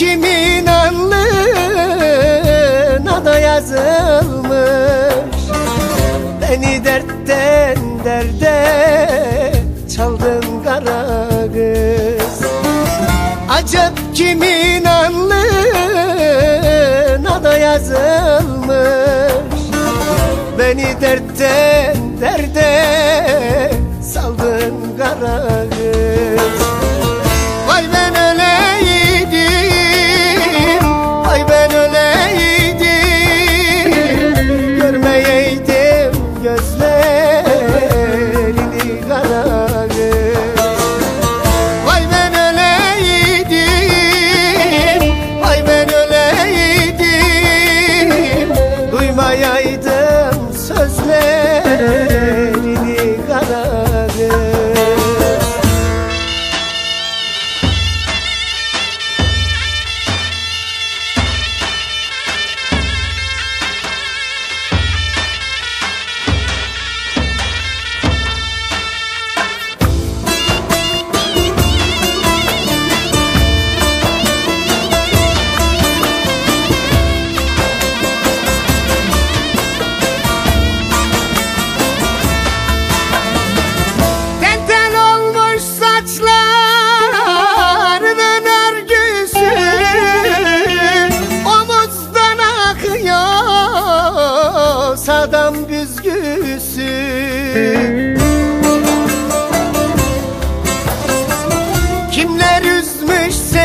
kimin alnına da yazılmış? Beni dertten derde çaldın kara kız. Acep kimin alnına da yazılmış? Beni dertten derde saldın kara kız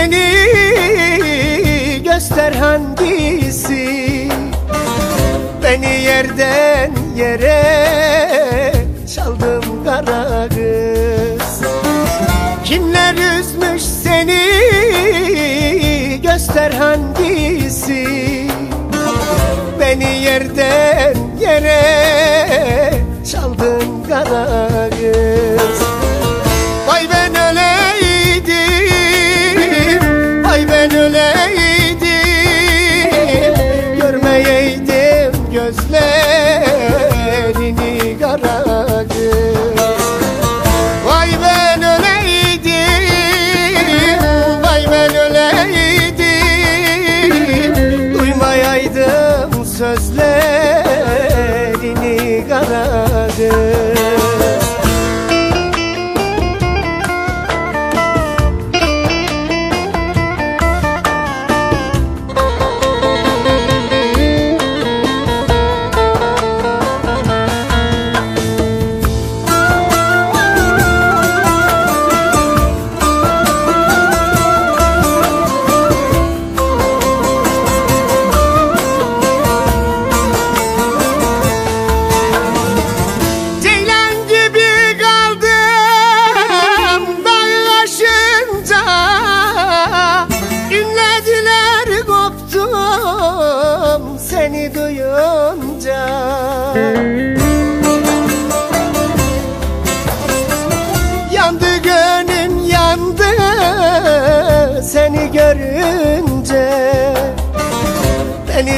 seni göster hangisi? Beni yerden yere çaldım kara kız. Kimler üzmüş seni? Göster hangisi? Beni yerden yere çaldın kara kız öleydim Görmeyeydim gözlerini kara kız Vay ben öleydim Vay ben öleydim Duymayaydım sözlerini kara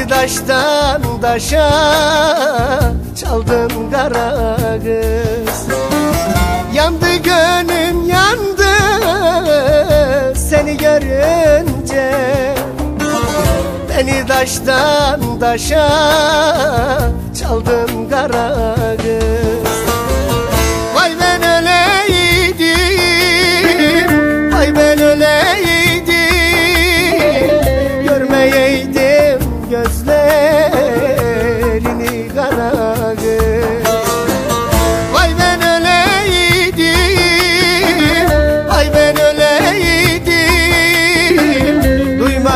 Beni taştan taşa çaldın kara kız. Yandı gönlüm yandı seni görünce. Beni taştan taşa çaldın kara kız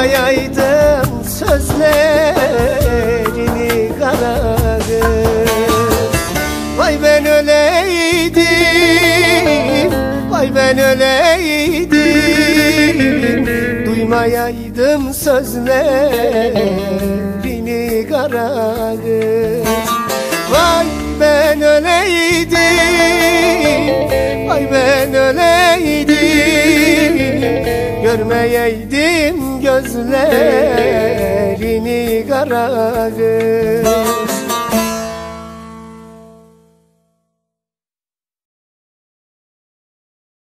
Duymayaydım sözlerini kara Vay ben öleydim Vay ben öleydim. Duymayaydım sözlerini kara Vay ben öleydim Vay ben öleydim. Görmeyeydim gözlerini kara kız